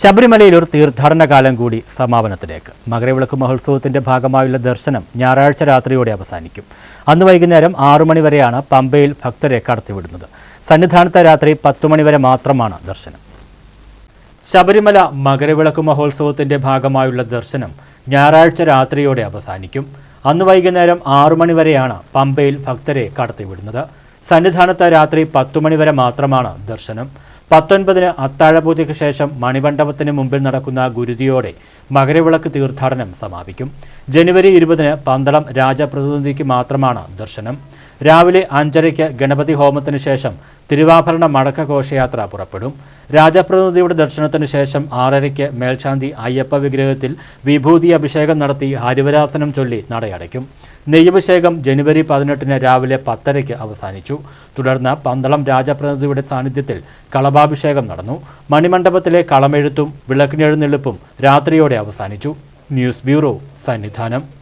ശബരിമലയിൽ ഒരു തീർത്ഥാടന കാലം കൂടി സമാപനത്തിലേക്ക്. മകരവിളക്ക് മഹോത്സവത്തിന്റെ ഭാഗമായുള്ള ദർശനം ഞായറാഴ്ച രാത്രിയോടെ അവസാനിക്കും. അന്ന് വൈകുന്നേരം ആറു മണിവരെയാണ് പമ്പയിൽ ഭക്തരെ കടത്തിവിടുന്നത് സന്നിധാനത്തെ രാത്രി പത്തു മണിവരെ മാത്രമാണ് ദർശനം. ശബരിമല മകരവിളക്ക് മഹോത്സവത്തിന്റെ ഭാഗമായുള്ള ദർശനം ഞായറാഴ്ച രാത്രിയോടെ അവസാനിക്കും. അന്ന് വൈകുന്നേരം ആറു മണിവരെയാണ് പമ്പയിൽ ഭക്തരെ കടത്തിവിടുന്നത് സന്നിധാനത്ത് രാത്രി പത്തു മണി വരെ മാത്രമാണ് ദർശനം. പത്തൊൻപതിന് അത്താഴപൂജയ്ക്ക് ശേഷം മണിമണ്ഡപത്തിന് മുമ്പിൽ നടക്കുന്ന ഗുരുതിയോടെ മകരവിളക്ക് തീർത്ഥാടനം സമാപിക്കും. ജനുവരി ഇരുപതിന് പന്തളം രാജപ്രതിനിധിക്ക് മാത്രമാണ് ദർശനം. രാവിലെ അഞ്ചരയ്ക്ക് ഗണപതി ഹോമത്തിന് ശേഷം തിരുവാഭരണ മടക്ക ഘോഷയാത്ര പുറപ്പെടും. രാജപ്രതിനിധിയുടെ ദർശനത്തിന് ശേഷം ആറരയ്ക്ക് മേൽശാന്തി അയ്യപ്പ വിഗ്രഹത്തിൽ വിഭൂതി അഭിഷേകം നടത്തി ഹരിവരാസനം ചൊല്ലി നടയടയ്ക്കും. നെയ്യഭിഷേകം ജനുവരി പതിനെട്ടിന് രാവിലെ പത്തരയ്ക്ക് അവസാനിച്ചു. തുടർന്ന് പന്തളം രാജപ്രതിനിധിയുടെ സാന്നിധ്യത്തിൽ കളഭാഭിഷേകം നടന്നു. മണിമണ്ഡപത്തിലെ കളമെഴുത്തും വിളക്കിനെഴുന്നള്ളിപ്പും രാത്രിയോടെ അവസാനിച്ചു. News bureau Sannidhanam.